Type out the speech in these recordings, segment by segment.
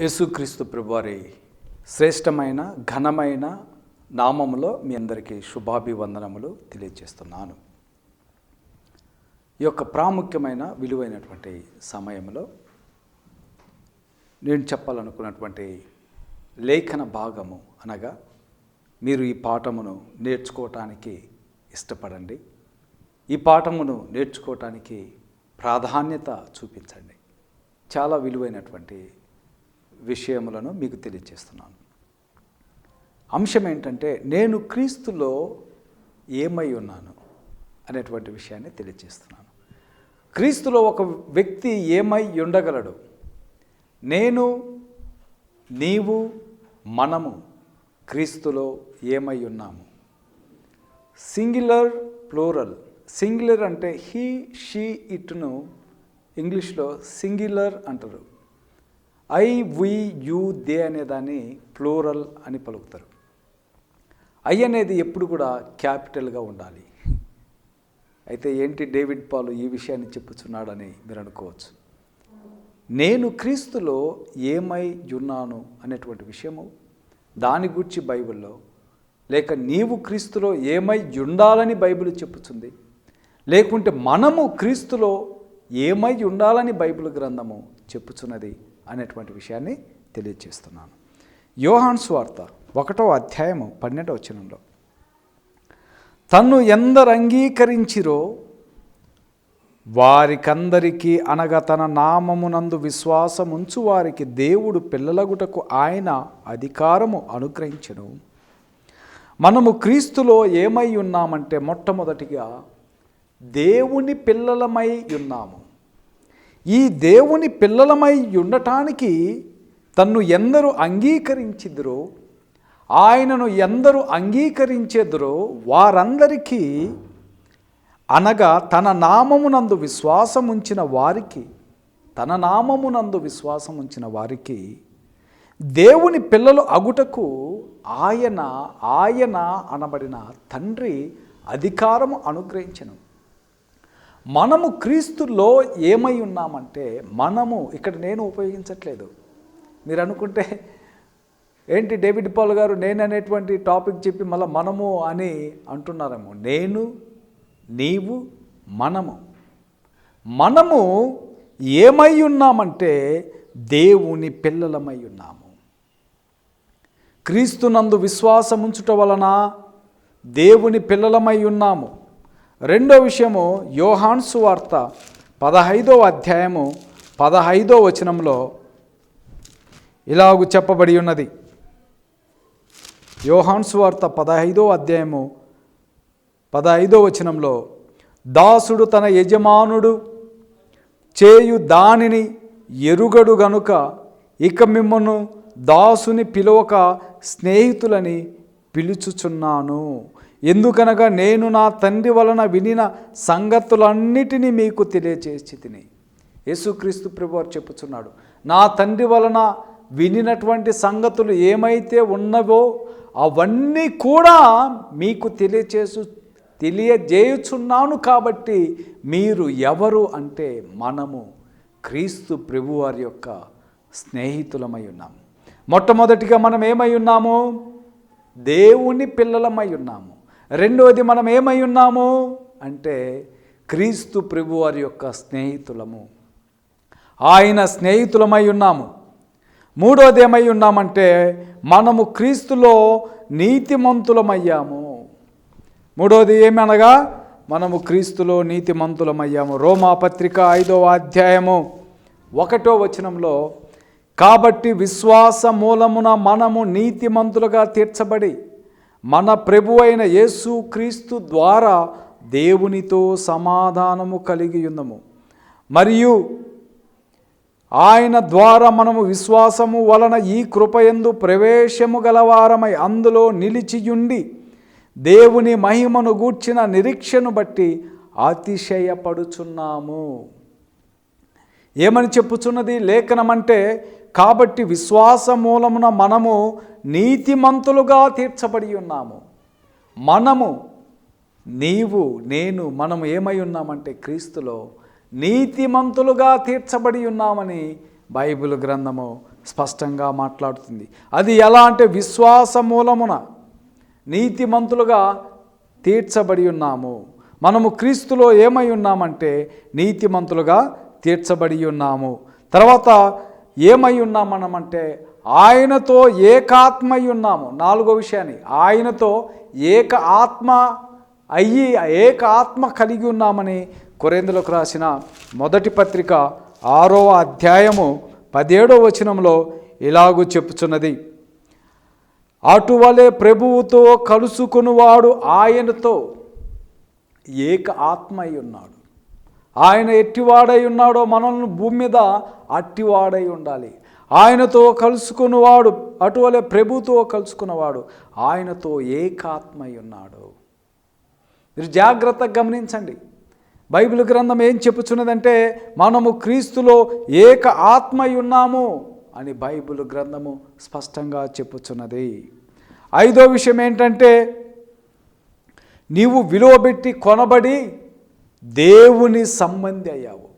యేసుక్రీస్తు ప్రభువారి శ్రేష్టమైన ఘనమైన నామములో మీ అందరికీ శుభాభివందనములు తెలియజేస్తున్నాను. ఈ యొక్క ప్రాముఖ్యమైన విలువైనటువంటి సమయంలో నేను చెప్పాలనుకున్నటువంటి లేఖన భాగము అనగా మీరు ఈ పాఠమును నేర్చుకోవటానికి ఇష్టపడండి. ఈ పాఠమును నేర్చుకోవటానికి ప్రాధాన్యత చూపించండి. చాలా విలువైనటువంటి విషయములను మీకు తెలియజేస్తున్నాను అంశం ఏంటంటే నేను క్రీస్తులో ఏమై ఉన్నాను అనేటువంటి విషయాన్ని తెలియజేస్తున్నాను క్రీస్తులో ఒక వ్యక్తి ఏమై ఉండగలడు? నేను నీవు మనము క్రీస్తులో ఏమై ఉన్నాము? Singular plural. సింగులర్ అంటే హీ షీ ఇట్ను ఇంగ్లీష్లో సింగులర్ అంటారు. ఐ వి యు దే అనే దాన్ని ప్లూరల్ అని పలుకుతారు. ఐ అనేది ఎప్పుడు కూడా క్యాపిటల్గా ఉండాలి. అయితే ఏంటి డేవిడ్ పాలు ఈ విషయాన్ని చెప్పుచున్నాడని మీరు అనుకోవచ్చు. నేను క్రీస్తులో ఏమై ఉన్నాను అనేటువంటి విషయము దాని గురించి బైబిల్లో లేక నీవు క్రీస్తులో ఏమై ఉండాలని బైబిల్ చెప్పుచుంది లేకుంటే మనము క్రీస్తులో ఏమై ఉండాలని బైబిల్ గ్రంథము చెప్పుచున్నది అనేటువంటి విషయాన్ని తెలియజేస్తున్నాను యోహాన్ స్వార్త ఒకటో అధ్యాయము పన్నెండవ వచనంలో తన్ను ఎందరు అంగీకరించిరో వారికందరికీ అనగా తన నామమునందు విశ్వాసముంచు వారికి దేవుడు పిల్లలగుటకు ఆయన అధికారము అనుగ్రహించను. మనము క్రీస్తులో ఏమై ఉన్నామంటే మొట్టమొదటిగా దేవుని పిల్లలమై ఉన్నాము. ఈ దేవుని పిల్లలమై ఉండటానికి తన్ను ఎందరు అంగీకరించిద్దరో ఆయనను ఎందరు అంగీకరించెదురో వారందరికీ అనగా తన నామమునందు విశ్వాసముంచిన వారికి తన నామమునందు విశ్వాసముంచిన వారికి దేవుని పిల్లలు అగుటకు ఆయన ఆయన అనబడిన తండ్రి అధికారము అనుగ్రహించను. మనము క్రీస్తులో ఏమై ఉన్నామంటే మనము ఇక్కడ నేను ఉపయోగించట్లేదు. మీరు అనుకుంటే ఏంటి డేవిడ్ పాల్ గారు నేను అనేటువంటి టాపిక్ చెప్పి మళ్ళీ మనము అని అంటున్నారేమో. నేను నీవు మనము. మనము ఏమై ఉన్నామంటే దేవుని పిల్లలమై ఉన్నాము. క్రీస్తునందు విశ్వాసం ఉంచుట వలన దేవుని పిల్లలమై ఉన్నాము. రెండో విషయము యోహాన్సు వార్త పదహైదో అధ్యాయము పదహైదో వచనంలో ఇలాగు చెప్పబడి ఉన్నది. యోహాన్సు వార్త పదహైదో అధ్యాయము పదహైదో వచనంలో దాసుడు తన యజమానుడు చేయు దానిని ఎరుగడు గనుక ఇక మిమ్మను దాసుని పిలవక స్నేహితులని పిలుచుచున్నాను. ఎందుకనగా నేను నా తండ్రి వలన వినిన సంగతులన్నిటినీ మీకు తెలియచేసి తిని యేసుక్రీస్తు ప్రభువారు చెప్పుచున్నాడు నా తండ్రి వలన వినినటువంటి సంగతులు ఏమైతే ఉన్నవో అవన్నీ కూడా మీకు తెలియచేసు తెలియజేయుచున్నాను కాబట్టి మీరు ఎవరు అంటే మనము క్రీస్తు ప్రభువారి యొక్క స్నేహితులమై ఉన్నాము మొట్టమొదటిగా మనం ఏమై ఉన్నాము? దేవుని పిల్లలమై ఉన్నాము. రెండవది మనం ఏమై ఉన్నాము? అంటే క్రీస్తు ప్రభువారి యొక్క స్నేహితులము. ఆయన స్నేహితులమై ఉన్నాము. మూడోది ఏమై ఉన్నామంటే మనము క్రీస్తులో నీతిమంతులమయ్యాము. మూడోది ఏమనగా మనము క్రీస్తులో నీతిమంతులమయ్యాము. రోమాపత్రిక ఐదవ అధ్యాయము ఒకటో వచనంలో కాబట్టి విశ్వాస మూలమున మనము నీతిమంతులుగా తీర్చబడి మన ప్రభు అయిన యేసు క్రీస్తు ద్వారా దేవునితో సమాధానము కలిగి ఉన్నము. మరియు ఆయన ద్వారా మనము విశ్వాసము వలన ఈ కృపయందు ప్రవేశము గలవారమై అందులో నిలిచియుండి దేవుని మహిమను గూర్చిన నిరీక్షను బట్టి అతిశయపడుచున్నాము. ఏమని చెప్పుచున్నది? లేఖనం అంటే కాబట్టి విశ్వాస మూలమున మనము నీతిమంతులుగా తీర్చబడి ఉన్నాము. మనము నీవు నేను మనము ఏమై ఉన్నామంటే క్రీస్తులో నీతిమంతులుగా తీర్చబడి ఉన్నామని బైబిల్ గ్రంథము స్పష్టంగా మాట్లాడుతుంది. అది ఎలా అంటే విశ్వాస మూలమున నీతిమంతులుగా తీర్చబడి ఉన్నాము. మనము క్రీస్తులో ఏమై ఉన్నామంటే నీతిమంతులుగా తీర్చబడి ఉన్నాము. తర్వాత ఏమై ఉన్నామనమంటే ఆయనతో ఏకాత్మై ఉన్నాము నాలుగో విషయాన్ని. ఆయనతో ఏక ఆత్మ అయ్యి ఏక ఆత్మ కలిగి ఉన్నామని కొరేందులకు రాసిన మొదటి పత్రిక ఆరవ అధ్యాయము పదిహేడవ వచనంలో ఇలాగూ చెప్పుచున్నది. అటువలే ప్రభువుతో కలుసుకునివాడు ఆయనతో ఏక ఆత్మ అయి ఉన్నాడు ఆయన ఎట్టివాడై ఉన్నాడో మనల్ని భూమి మీద అట్టివాడై ఉండాలి. ఆయనతో కలుసుకున్నవాడు అటువలే ప్రభుతో కలుసుకున్నవాడు ఆయనతో ఏకాత్మై ఉన్నాడు. మీరు జాగ్రత్తగా గమనించండి. బైబిల్ గ్రంథం ఏం చెప్పుచున్నదంటే మనము క్రీస్తులో ఏక ఆత్మై ఉన్నాము అని బైబిల్ గ్రంథము స్పష్టంగా చెప్పుచున్నది. ఐదో విషయం ఏంటంటే నీవు విలువబెట్టి కొనబడి దేవుని సంబంధి అయ్యావు.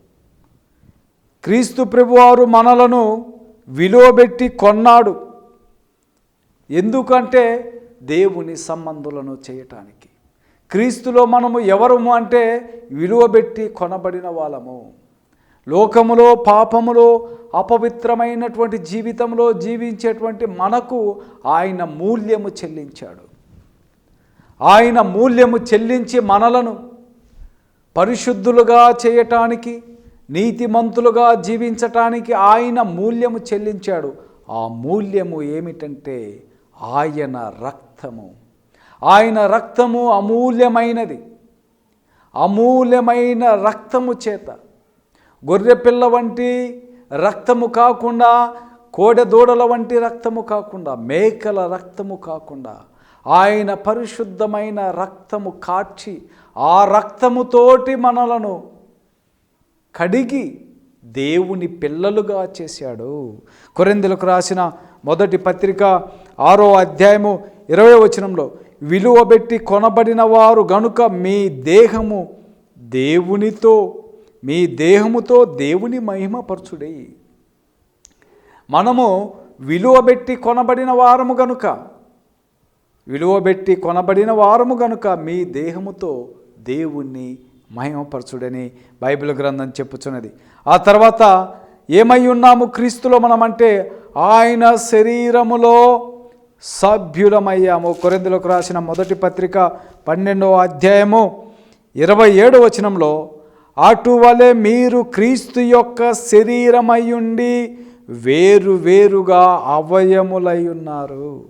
క్రీస్తు ప్రభువారు మనలను విలువబెట్టి కొన్నాడు. ఎందుకంటే దేవుని సంబంధులను చేయటానికి. క్రీస్తులో మనము ఎవరము అంటే విలువబెట్టి కొనబడిన వాళ్ళము. లోకములో పాపములో అపవిత్రమైనటువంటి జీవితంలో జీవించేటువంటి మనకు ఆయన మూల్యము చెల్లించాడు. ఆయన మూల్యము చెల్లించి మనలను పరిశుద్ధులుగా చేయటానికి నీతిమంతులుగా జీవించటానికి ఆయన మూల్యము చెల్లించాడు. ఆ మూల్యము ఏమిటంటే ఆయన రక్తము. ఆయన రక్తము అమూల్యమైనది. అమూల్యమైన రక్తము చేత. గొర్రెపిల్ల వంటి రక్తము కాకుండా కోడెదూడల వంటి రక్తము కాకుండా మేకల రక్తము కాకుండా ఆయన పరిశుద్ధమైన రక్తము కాచి ఆ రక్తముతోటి మనలను కడిగి దేవుని పిల్లలుగా చేశాడు. కొరిందులకు రాసిన మొదటి పత్రిక ఆరో అధ్యాయము ఇరవై వచనంలో విలువబెట్టి కొనబడిన వారు గనుక మీ దేహము దేవునితో మీ దేహముతో దేవుని మహిమపరచుడే. మనము విలువబెట్టి కొనబడిన వారము గనుక విలువబెట్టి కొనబడిన వారము గనుక మీ దేహముతో దేవుణ్ణి మహిమపరచుడని బైబిల్ గ్రంథం చెప్పుచున్నది. ఆ తర్వాత ఏమై ఉన్నాము క్రీస్తులో మనమంటే ఆయన శరీరములో సభ్యులమయ్యాము. కొరిందులకు రాసిన మొదటి పత్రిక పన్నెండవ అధ్యాయము ఇరవై ఏడు వచనంలో అటువలే మీరు క్రీస్తు యొక్క శరీరమయ్యుండి వేరు వేరుగా అవయములై ఉన్నారు.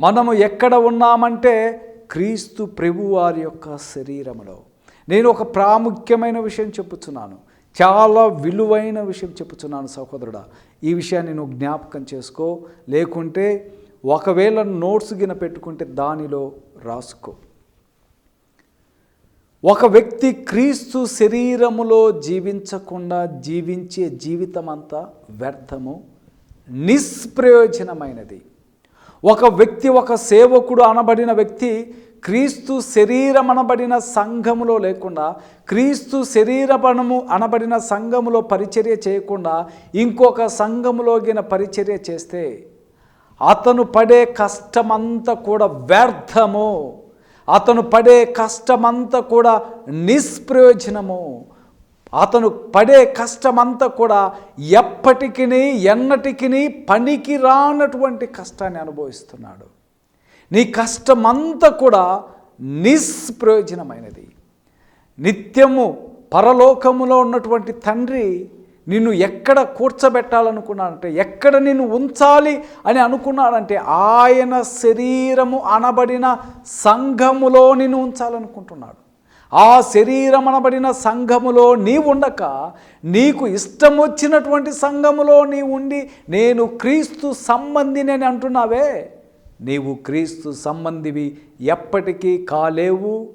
మనము ఎక్కడ ఉన్నామంటే క్రీస్తు ప్రభువారి యొక్క శరీరములో నేను ఒక ప్రాముఖ్యమైన విషయం చెప్పుచున్నాను. చాలా విలువైన విషయం చెప్పుచున్నాను సహోదరుడా. ఈ విషయాన్ని నువ్వు జ్ఞాపకం చేసుకో. లేకుంటే ఒకవేళ నోట్స్ గిన పెట్టుకుంటే దానిలో రాసుకో. ఒక వ్యక్తి క్రీస్తు శరీరములో జీవించకుండా జీవించే జీవితం అంతా వ్యర్థము నిష్ప్రయోజనమైనది ఒక వ్యక్తి ఒక సేవకుడు అనబడిన వ్యక్తి క్రీస్తు శరీరం అనబడిన సంఘములో లేకుండా క్రీస్తు శరీరపణము అనబడిన సంఘములో పరిచర్య చేయకుండా ఇంకొక సంఘములోగిన పరిచర్య చేస్తే అతను పడే కష్టమంతా కూడా వ్యర్థము. అతను పడే కష్టమంతా కూడా నిష్ప్రయోజనము. అతను పడే కష్టమంతా కూడా ఎప్పటికీ ఎన్నటికీ పనికి రానటువంటి కష్టాన్ని అనుభవిస్తున్నాడు. నీ కష్టమంతా కూడా నిష్ప్రయోజనమైనది నిత్యము పరలోకములో ఉన్నటువంటి తండ్రి నిన్ను ఎక్కడ కూర్చోబెట్టాలనుకున్నాడంటే ఎక్కడ నిన్ను ఉంచాలి అని అనుకున్నాడంటే ఆయన శరీరము అనబడిన సంఘములో నిన్ను ఉంచాలనుకుంటున్నాడు. ఆ శరీరం అనబడిన సంఘములో నీ ఉండక నీకు ఇష్టం వచ్చినటువంటి సంఘములో నీ ఉండి నేను క్రీస్తు సంబంధిని అని అంటున్నావే. నీవు క్రీస్తు సంబంధివి ఎప్పటికీ కాలేవు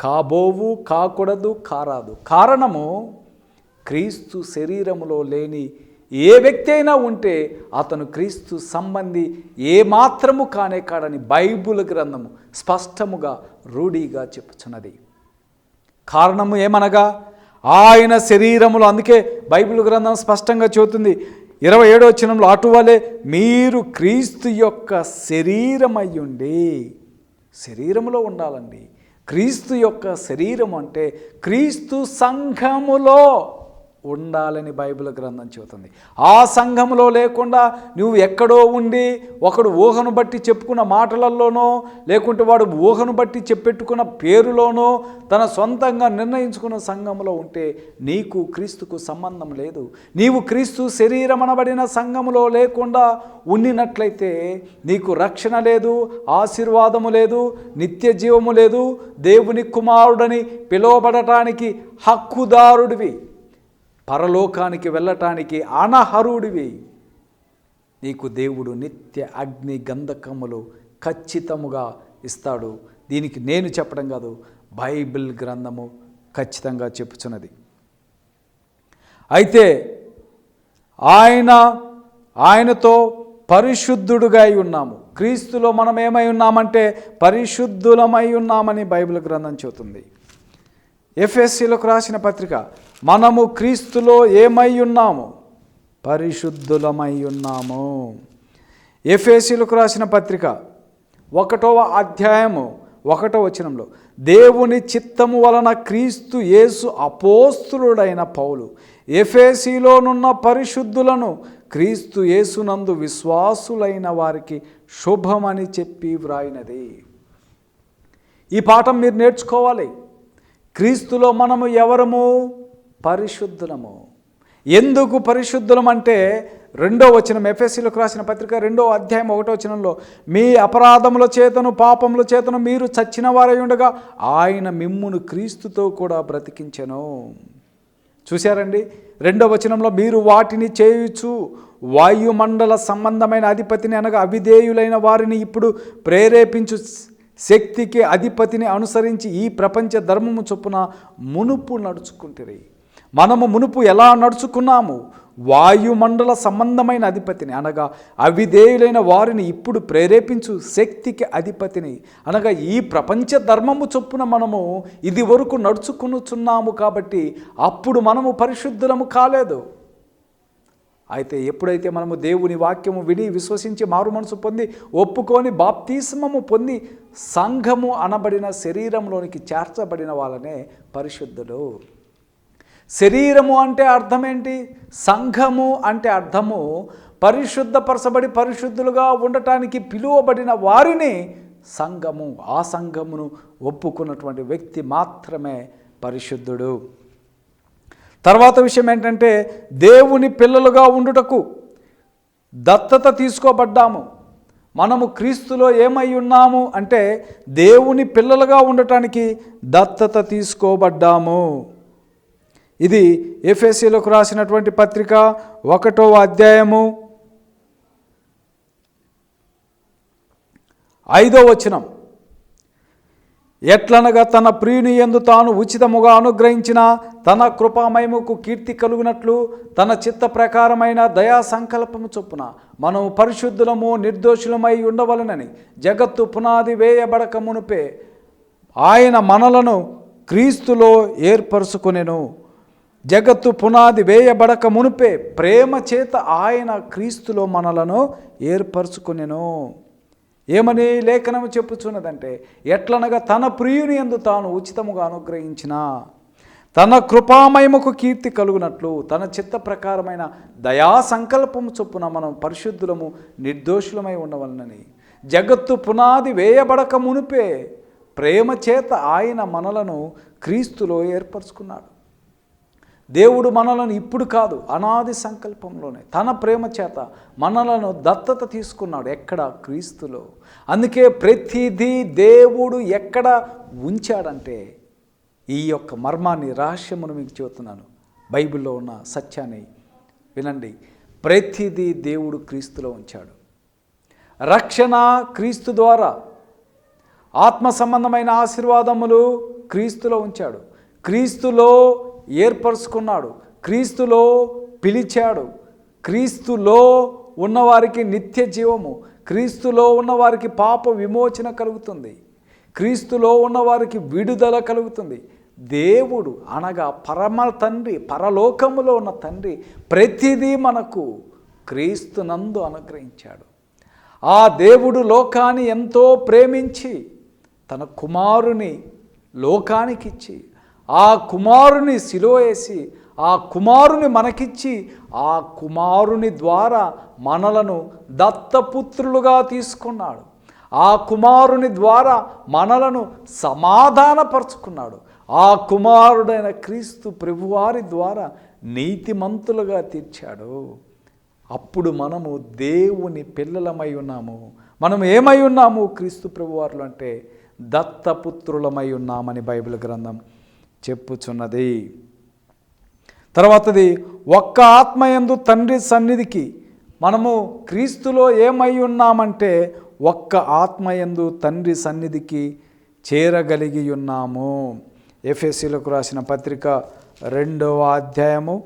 కాబోవు కాకూడదు కారాదు. కారణము క్రీస్తు శరీరములో లేని ఏ వ్యక్తి అయినా ఉంటే అతను క్రీస్తు సంబంధి ఏ మాత్రము కానే కాడని బైబుల్ గ్రంథము స్పష్టముగా రూఢీగా చెప్పుచున్నది. కారణము ఏమనగా ఆయన శరీరములో అందుకే బైబిల్ గ్రంథం స్పష్టంగా చెబుతుంది. ఇరవై ఏడో చిన్నంలో అటువలే మీరు క్రీస్తు యొక్క శరీరమయ్యుండి శరీరములో ఉండాలండి. క్రీస్తు యొక్క శరీరం అంటే క్రీస్తు సంఘములో ఉండాలని బైబిల్ గ్రంథం చెబుతుంది. ఆ సంఘంలో లేకుండా నువ్వు ఎక్కడో ఉండి ఒకడు ఊహను బట్టి చెప్పుకున్న మాటలలోనో లేకుంటే వాడు ఊహను బట్టి చెప్పెట్టుకున్న పేరులోనో తన సొంతంగా నిర్ణయించుకున్న సంఘములో ఉంటే నీకు క్రీస్తుకు సంబంధం లేదు. నీవు క్రీస్తు శరీరం అనబడిన సంఘములో లేకుండా ఉండినట్లయితే నీకు రక్షణ లేదు ఆశీర్వాదము లేదు నిత్య జీవము లేదు. దేవుని కుమారుడని పిలువబడటానికి హక్కుదారుడివి. పరలోకానికి వెళ్ళటానికి అనహరుడివి నీకు దేవుడు నిత్య అగ్ని గంధకములు ఖచ్చితముగా ఇస్తాడు. దీనికి నేను చెప్పడం కాదు బైబిల్ గ్రంథము ఖచ్చితంగా చెప్పుచున్నది. అయితే ఆయన ఆయనతో పరిశుద్ధుడుగా అయి ఉన్నాము. క్రీస్తులో మనం ఏమై ఉన్నామంటే పరిశుద్ధులమై ఉన్నామని బైబిల్ గ్రంథం చెబుతుంది. ఎఫ్ఎస్సీలకు రాసిన పత్రిక మనము క్రీస్తులో ఏమై ఉన్నాము? పరిశుద్ధులమై ఉన్నాము. ఎఫ్ఎస్సీలకు రాసిన పత్రిక ఒకటవ అధ్యాయము ఒకటో వచనంలో దేవుని చిత్తము వలన క్రీస్తు యేసు అపోస్తులుడైన పౌలు ఎఫేసీలోనున్న పరిశుద్ధులను క్రీస్తు యేసునందు విశ్వాసులైన వారికి శుభమని చెప్పి వ్రాయినది. ఈ పాఠం మీరు నేర్చుకోవాలి. క్రీస్తులో మనము ఎవరము? పరిశుద్ధులము. ఎందుకు పరిశుద్ధులం అంటే రెండో వచనం ఎఫ్ఎస్సీలకు రాసిన పత్రిక రెండో అధ్యాయం ఒకటో వచనంలో మీ అపరాధముల చేతను పాపముల చేతను మీరు చచ్చిన వారై ఉండగా ఆయన మిమ్మును క్రీస్తుతో కూడా బ్రతికించెను. చూశారండి? రెండో వచనంలో మీరు వాటిని చేయుచు వాయుమండల సంబంధమైన అధిపతిని అనగా అవిధేయులైన వారిని ఇప్పుడు ప్రేరేపించు శక్తికి అధిపతిని అనుసరించి ఈ ప్రపంచ ధర్మము చొప్పున మునుపు నడుచుకుంటుంది మనము మునుపు ఎలా నడుచుకున్నాము? వాయుమండల సంబంధమైన అధిపతిని అనగా అవిధేయులైన వారిని ఇప్పుడు ప్రేరేపించు శక్తికి అధిపతిని. అనగా ఈ ప్రపంచ ధర్మము చొప్పున మనము ఇది వరకు నడుచుకునుచున్నాము కాబట్టి అప్పుడు మనము పరిశుద్ధులము కాలేదు. అయితే ఎప్పుడైతే మనము దేవుని వాక్యము విని విశ్వసించి మారు మనసు పొంది ఒప్పుకొని బాప్తీస్మము పొంది సంఘము అనబడిన శరీరంలోనికి చేర్చబడిన వాళ్ళనే పరిశుద్ధులు శరీరము అంటే అర్థమేంటి? సంఘము అంటే అర్థము పరిశుద్ధపరచబడి పరిశుద్ధులుగా ఉండటానికి పిలువబడిన వారిని సంఘము ఆ సంఘమును ఒప్పుకున్నటువంటి వ్యక్తి మాత్రమే పరిశుద్ధుడు. తర్వాత విషయం ఏంటంటే దేవుని పిల్లలుగా ఉండుటకు దత్తత తీసుకోబడ్డాము. మనము క్రీస్తులో ఏమై ఉన్నాము అంటే దేవుని పిల్లలుగా ఉండటానికి దత్తత తీసుకోబడ్డాము. ఇది ఎఫ్ఎస్సీలకు రాసినటువంటి పత్రిక ఒకటో అధ్యాయము ఐదో వచనం. ఎట్లనగా తన ప్రియుని ఎందు తాను ఉచితముగా అనుగ్రహించిన తన కృపామయముకు కీర్తి కలుగునట్లు తన చిత్త ప్రకారమైన దయా సంకల్పము చొప్పున మనం పరిశుద్ధులము నిర్దోషులమై ఉండవలనని జగత్తు పునాది వేయబడక మునుపే ఆయన మనలను క్రీస్తులో ఏర్పరుచుకునేను. జగత్తు పునాది వేయబడక మునుపే ప్రేమ చేత ఆయన క్రీస్తులో మనలను ఏర్పరచుకునెను. ఏమని లేఖనము చెప్పుచున్నదంటే ఎట్లనగా తన ప్రియుని ఎందు తాను ఉచితముగా అనుగ్రహించిన. తన కృపామయముకు కీర్తి కలుగునట్లు తన చిత్త ప్రకారమైన దయా సంకల్పము చొప్పున మనం పరిశుద్ధులము నిర్దోషులమై ఉండవలనని. జగత్తు పునాది వేయబడక మునిపే ప్రేమ చేత ఆయన మనలను క్రీస్తులో ఏర్పరచుకున్నాడు. దేవుడు మనలను ఇప్పుడు కాదు అనాది సంకల్పంలోనే తన ప్రేమ చేత మనలను దత్తత తీసుకున్నాడు ఎక్కడ? క్రీస్తులో. అందుకే ప్రతిదీ దేవుడు ఎక్కడ ఉంచాడంటే ఈ యొక్క మర్మాన్ని రహస్యమును మీకు చెబుతున్నాను. బైబిల్లో ఉన్న సత్యాన్ని వినండి. ప్రతిదీ దేవుడు క్రీస్తులో ఉంచాడు. రక్షణ క్రీస్తు ద్వారా ఆత్మ సంబంధమైన ఆశీర్వాదములు క్రీస్తులో ఉంచాడు. క్రీస్తులో ఏర్పరుచుకున్నాడు. క్రీస్తులో పిలిచాడు. క్రీస్తులో ఉన్నవారికి నిత్య జీవము. క్రీస్తులో ఉన్నవారికి పాప విమోచన కలుగుతుంది. క్రీస్తులో ఉన్నవారికి విడుదల కలుగుతుంది. దేవుడు అనగా పరమ తండ్రి పరలోకములో ఉన్న తండ్రి ప్రతిదీ మనకు క్రీస్తునందు అనుగ్రహించాడు. ఆ దేవుడు లోకాన్ని ఎంతో ప్రేమించి తన కుమారుని లోకానికిచ్చి ఆ కుమారుని సిలువ వేసి ఆ కుమారుని మనకిచ్చి ఆ కుమారుని ద్వారా మనలను దత్తపుత్రులుగా తీసుకున్నాడు. ఆ కుమారుని ద్వారా మనలను సమాధానపరుచుకున్నాడు. ఆ కుమారుడైన క్రీస్తు ప్రభువారి ద్వారా నీతిమంతులుగా తీర్చాడు. అప్పుడు మనము దేవుని పిల్లలమై ఉన్నాము. మనం ఏమై ఉన్నాము క్రీస్తు ప్రభువారులు అంటే దత్తపుత్రులమై ఉన్నామని బైబిల్ గ్రంథం చెప్పుచున్నది. తర్వాతది ఒక్క ఆత్మయందు తండ్రి సన్నిధికి మనము క్రీస్తులో ఏమై ఉన్నామంటే ఒక్క ఆత్మయందు తండ్రి సన్నిధికి చేరగలిగి ఉన్నాము. ఎఫ్ఎస్సీలకు రాసిన పత్రిక రెండవ అధ్యాయము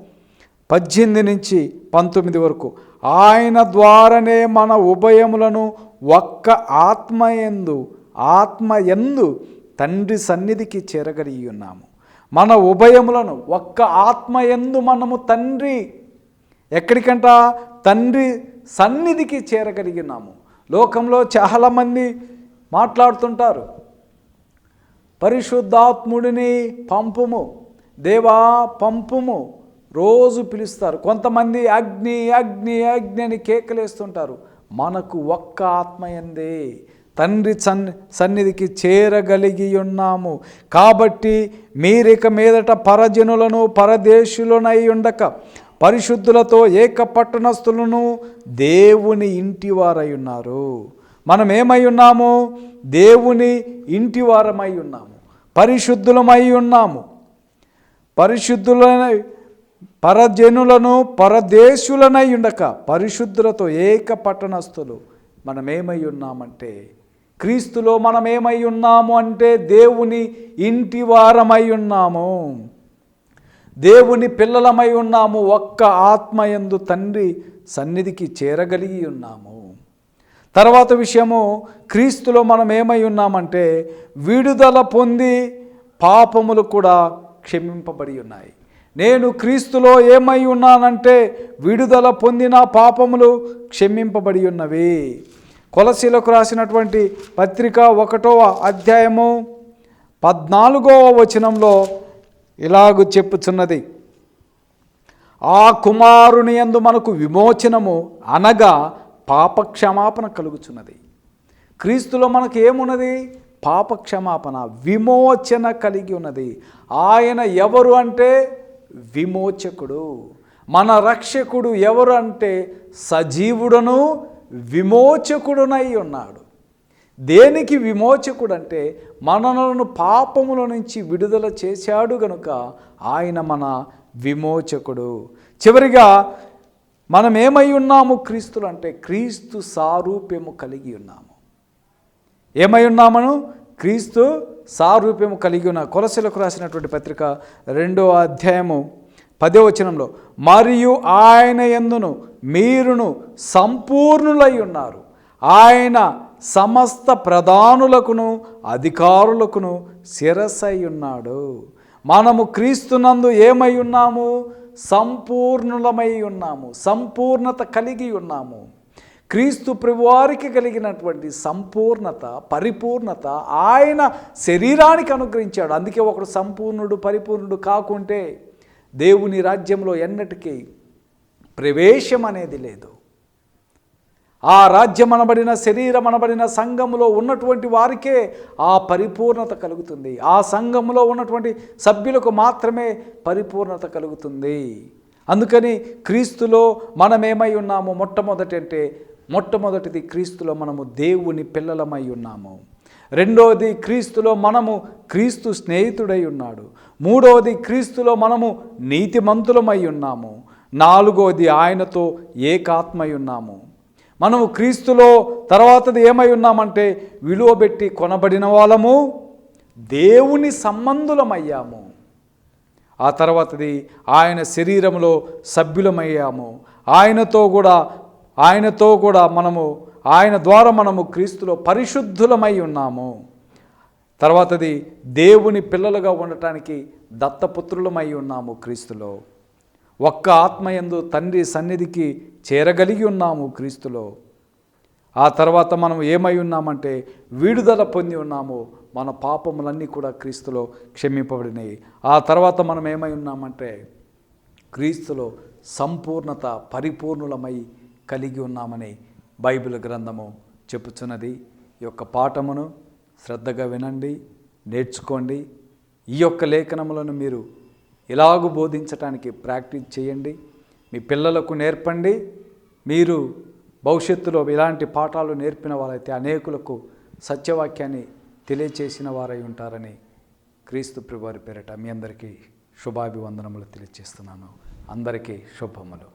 పద్దెనిమిది నుంచి పంతొమ్మిది వరకు. ఆయన ద్వారానే మన ఉభయములను ఒక్క ఆత్మయందు ఆత్మయందు తండ్రి సన్నిధికి చేరగలిగి ఉన్నాము. మన ఉభయములను ఒక్క ఆత్మయందు మనము తండ్రి ఎక్కడికంట? తండ్రి సన్నిధికి చేరగలిగినాము లోకంలో చాలామంది మాట్లాడుతుంటారు పరిశుద్ధాత్ముడిని పంపుము. దేవా పంపుము. రోజు పిలుస్తారు. కొంతమంది అగ్ని అగ్ని అగ్ని అని కేకలేస్తుంటారు. మనకు ఒక్క ఆత్మయందే తండ్రి సన్ సన్నిధికి చేరగలిగి ఉన్నాము. కాబట్టి మీరిక మీదట పరజనులను పరదేశులనై ఉండక పరిశుద్ధులతో ఏక పట్టణస్థులను దేవుని ఇంటివారై ఉన్నారు. మనం ఏమై ఉన్నాము? దేవుని ఇంటివారమై ఉన్నాము. పరిశుద్ధులమై ఉన్నాము పరిశుద్ధులై పరజనులను పరదేశులనై ఉండక పరిశుద్ధులతో ఏక పట్టణస్థులు మనమేమై ఉన్నామంటే క్రీస్తులో మనమేమై ఉన్నాము అంటే దేవుని ఇంటి వారమై ఉన్నాము దేవుని పిల్లలమై ఉన్నాము ఒక్క ఆత్మయందు తండ్రి సన్నిధికి చేరగలిగి ఉన్నాము తర్వాత విషయము క్రీస్తులో మనం ఏమై ఉన్నామంటే విడుదల పొంది పాపములు కూడా క్షమింపబడి ఉన్నాయి. నేను క్రీస్తులో ఏమై ఉన్నానంటే విడుదల పొందిన పాపములు క్షమింపబడి ఉన్నవి. కొలసీలకు రాసినటువంటి పత్రిక ఒకటవ అధ్యాయము పద్నాలుగవ వచనంలో ఇలాగు చెప్పుచున్నది. ఆ కుమారుని యందు మనకు విమోచనము అనగా పాపక్షమాపణ కలుగుచున్నది. క్రీస్తులో మనకు ఏమున్నది పాపక్షమాపణ విమోచన కలిగి ఉన్నది. ఆయన ఎవరు అంటే? విమోచకుడు. మన రక్షకుడు ఎవరు అంటే? సజీవుడను విమోచకుడునై ఉన్నాడు. దేనికి విమోచకుడు అంటే మనలను పాపముల నుంచి విడుదల చేశాడు గనుక ఆయన మన విమోచకుడు. చివరిగా మనం ఏమై ఉన్నాము? క్రీస్తులు అంటే క్రీస్తు సారూప్యము కలిగి ఉన్నాము. ఏమై ఉన్నామను? క్రీస్తు సారూప్యము కలిగి ఉన్న కొలసలకు రాసినటువంటి పత్రిక రెండో అధ్యాయము పదే వచనంలో మరియు ఆయన ఎందును? మీరును సంపూర్ణులై ఉన్నారు. ఆయన సమస్త ప్రధానులకును అధికారులకును శిరసై ఉన్నాడు. మనము క్రీస్తునందు ఏమై ఉన్నాము? సంపూర్ణులమై ఉన్నాము సంపూర్ణత కలిగి ఉన్నాము. క్రీస్తు ప్రభువారికి కలిగినటువంటి సంపూర్ణత పరిపూర్ణత ఆయన శరీరానికి అనుగ్రహించాడు. అందుకే ఒకడు సంపూర్ణుడు పరిపూర్ణుడు కాకుంటే దేవుని రాజ్యంలో ఎన్నటికీ ప్రవేశం అనేది లేదు. ఆ రాజ్యం అనబడిన శరీరం అనబడిన సంఘములో ఉన్నటువంటి వారికే ఆ పరిపూర్ణత కలుగుతుంది. ఆ సంఘములో ఉన్నటువంటి సభ్యులకు మాత్రమే పరిపూర్ణత కలుగుతుంది. అందుకని క్రీస్తులో మనమేమై ఉన్నాము? మొట్టమొదటి అంటే మొట్టమొదటిది క్రీస్తులో మనము దేవుని పిల్లలమై ఉన్నాము. రెండవది క్రీస్తులో మనము క్రీస్తు స్నేహితుడై ఉన్నాడు. మూడవది క్రీస్తులో మనము నీతిమంతులమై ఉన్నాము. నాలుగవది ఆయనతో ఏకాత్మై ఉన్నాము. మనము క్రీస్తులో తర్వాతది ఏమై ఉన్నామంటే విలువ పెట్టి కొనబడిన వాళ్ళము దేవుని సంబంధులమయ్యాము. ఆ తర్వాతది ఆయన శరీరంలో సభ్యులమయ్యాము. ఆయనతో కూడా ఆయనతో కూడా మనము ఆయన ద్వారా మనము క్రీస్తులో పరిశుద్ధులమై ఉన్నాము. తర్వాతది దేవుని పిల్లలుగా ఉండటానికి దత్తపుత్రులమై ఉన్నాము క్రీస్తులో. ఒక్క ఆత్మయందు తండ్రి సన్నిధికి చేరగలిగి ఉన్నాము క్రీస్తులో. ఆ తర్వాత మనం ఏమై ఉన్నామంటే విడుదల పొంది ఉన్నాము. మన పాపములన్నీ కూడా క్రీస్తులో క్షమింపబడినాయి. ఆ తర్వాత మనం ఏమై ఉన్నామంటే క్రీస్తులో సంపూర్ణత పరిపూర్ణులమై కలిగి ఉన్నామని బైబిల్ గ్రంథము చెప్పుచున్నది. ఈ యొక్క పాఠమును శ్రద్ధగా వినండి నేర్చుకోండి. ఈ యొక్క లేఖనములను మీరు ఇలాగు బోధించడానికి ప్రాక్టీస్ చేయండి. మీ పిల్లలకు నేర్పండి. మీరు భవిష్యత్తులో ఇలాంటి పాఠాలు నేర్పిన వారైతే అనేకులకు సత్యవాక్యాన్ని తెలియచేసిన వారై ఉంటారని క్రీస్తు ప్రభువారి పేరిట మీ అందరికీ శుభాభివందనములు తెలియజేస్తున్నాను అందరికీ శుభములు.